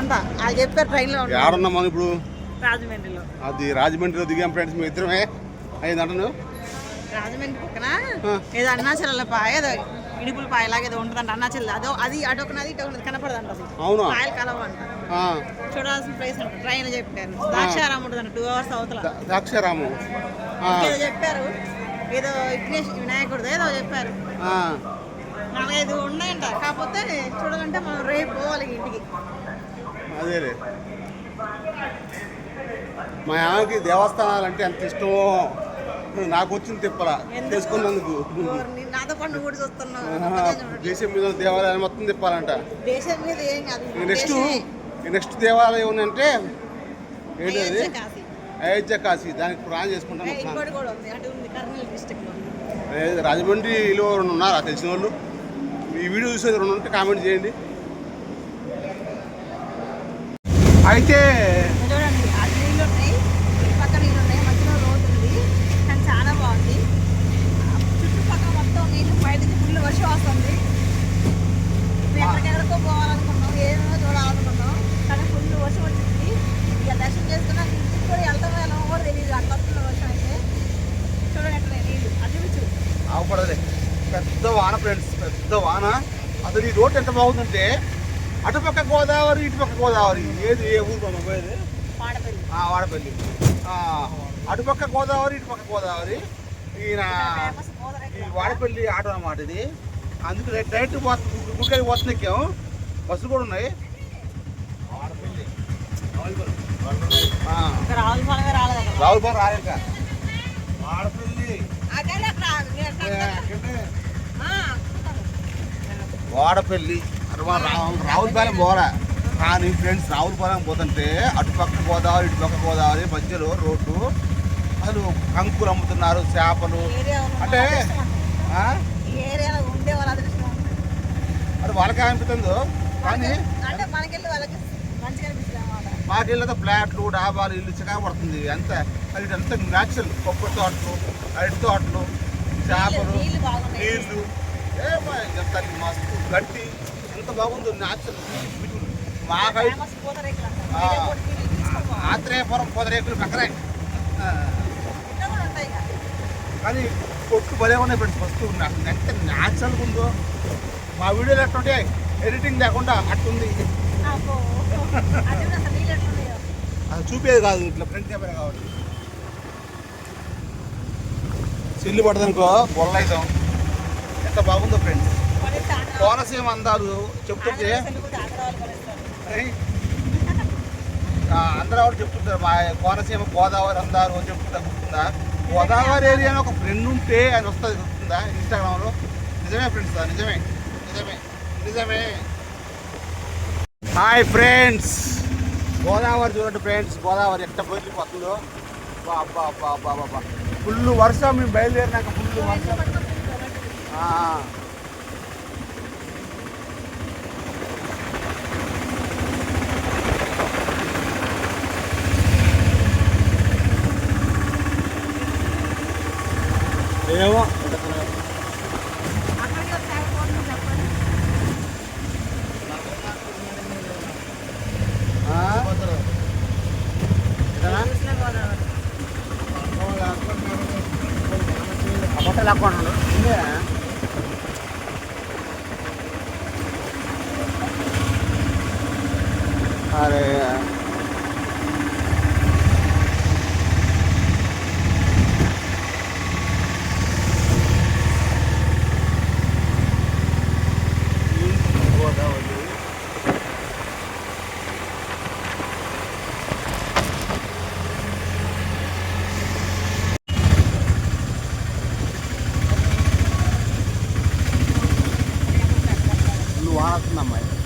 అంట వాళ్ళు చెప్పారు ట్రైన్లో ఏడున్నాం మనం ఇప్పుడు? రాజమండ్రిలో. అది రాజమండ్రిలో దిగాం ఫ్రెండ్స్ మీ ఇద్దరమే. అయింది అంటాను రాజమండ్రి పక్కన. ఏదో అన్నాచల పాయ ఏదో ఇడుపుల పాయలాగా ఏదో ఉంటుందంట అన్నాచల్ అదో అది అటొకనది ఇటు ఒకటి కనపడదంట అది. అవునా? పాయలు కలవంట. చూడాల్సిన ప్లేస్ అంట ట్రైన్ చెప్పారు. ద్రాక్షారామం ఉంటుంది టూ అవర్స్ అవతల. ద- ద్రాక్షారాము. ఏదో చెప్పారు. ఏదో విఘ్నేష్ వినాయకుడు ఏదో చెప్పారు. ఆ, నాలుగైదు ఉన్నాయంట. కాకపోతే చూడాలంటే మనం రేపు పోవాలి ఇంటికి. అదేలే. మా ఆమెకి దేవస్థానాలు అంటే ఎంత ఇష్టమో నాకు వచ్చింది అబద్ధాలు చెప్పడం. దేశం మీద దేవాలయాలు మొత్తం తిప్పాలంట. నెక్స్ట్. నెక్స్ట్ దేవాలయం ఏంటంటే ఏంటి అది? అయోధ్య కాశీ. దానికి ప్లాన్ అటు ఏ, రాజమండ్రిలో రెండు ఉన్నారా తెలిసిన వాళ్ళు? ఈ వీడియో చూసేది రెండు ఉంటే కామెంట్ చేయండి. అయితే చూడండి నీళ్ళు ఉన్నాయి. ఈ పక్క నీళ్ళు ఉన్నాయి. మధ్యలో రోడ్ ఉంది. కానీ చాలా బాగుంది. చుట్టుపక్కల మొత్తం నీళ్ళు బయట నుంచి ఫుల్ వర్షం వస్తుంది. మేము ఎక్కడికెక్కడికో పోవాలనుకున్నాం. ఏమేమో చూడాలనుకున్నాం. కానీ ఫుల్ వర్షం వచ్చింది. ఇక దర్శనం చేసుకున్నాక ఇంటికి కూడా వెళ్తామో వెళ్ళమో కూడా తెలియదు అట్లా వస్తుంది వర్షం అయితే. చూడండి నీళ్ళు అది పెద్ద వాన ఫ్రెండ్స్. పెద్ద వాన. అసలు ఈ రోడ్ ఎంత బాగుందంటే అటుపక్క గోదావరి ఇటుపక్క గోదావరి. ఏది? ఏ ఊరు పోయేది? వాడపల్లి. ఆ, అటుపక్క గోదావరి ఇటుపక్క గోదావరి. ఈయన ఈ వాడపల్లి ఆటో అన్నమాట ఇది. అందుకు డైరెక్ట్ గుడికాయ పోతుంది ఎక్కాము బస్సులు కూడా ఉన్నాయి. రావులపాలెం రాలేక వాడపల్లి అదే అక్కడ నేను అక్కడ- ఆ, వాడపల్లి రావులపాలెం పోరా కానీ ఫ్రెండ్స్ రావులపాలెం పోతుంటే అటుపక్క గోదావరి ఇటుపక్క గోదావరి మధ్యలో రోడ్డు. అసలు కంకులు అమ్ముతున్నారు చేపలు. అంటే అంట. అది వాళ్ళకే అనిపిస్తుందో? కానీ అంటే మాకెళ్ళతో ఫ్లాట్లు డాబాలు ఇల్లు చికాకు పడుతుంది. అంత అది అంత న్యాచురల్ కొబ్బరి తోటలు అరటి తోటలు చేపలు నీళ్ళు నీళ్ళు. మస్తు గట్టి ఎంత బాగుందో న్యాచురల్ మాకైతే ఫేమస్ ఆత్రేయపురం పొదరేకులు పక్కనే కానీ కొట్టు భలే ఉన్నాయి ఫ్రెండ్స్ ఫస్ట్ నాకు ఎంత న్యాచురల్గా ఉందో మా వీడియోలు ఎట్టుంటే ఎడిటింగ్ లేకుండా అట్టుంది అది అది చూపేది కాదు ఇట్లా ఫ్రంట్ కెమెరా కాబట్టి చెల్లి పడదనుకో బొల్ల అవుతాం. ఎంత బాగుందో ఫ్రెండ్స్ కోనసీమ అందాలు చెప్తుంటే అందరూ కూడా చెప్తుంటారు మా కోనసీమ గోదావరి అందాలు అని చెప్తుంటా గుర్తుందా? గోదావరి ఏరియా ఒక ఫ్రెండ్ ఉంటే ఆయన వస్తుంది గుర్తుందా ఇన్స్టాగ్రామ్లో నిజమే ఫ్రెండ్స్ నిజమే నిజమే నిజమే. హాయ్ ఫ్రెండ్స్ గోదావరి చూడండి ఫ్రెండ్స్ గోదావరి ఎట్ట బయలుపోతుందో బాబా బాబా బాబా ఫుల్ వర్షం మేము బయలుదేరినాక ఫుల్ వర్షం. ఆ. ఏమో అక్కడికి వచ్చి ఆగిపోతుంది చెప్పండి. ఆ? ఇదేనా? కృష్ణా గోదావరి. ఆ బట్టలు లాక్కోండి ఫుల్ వాన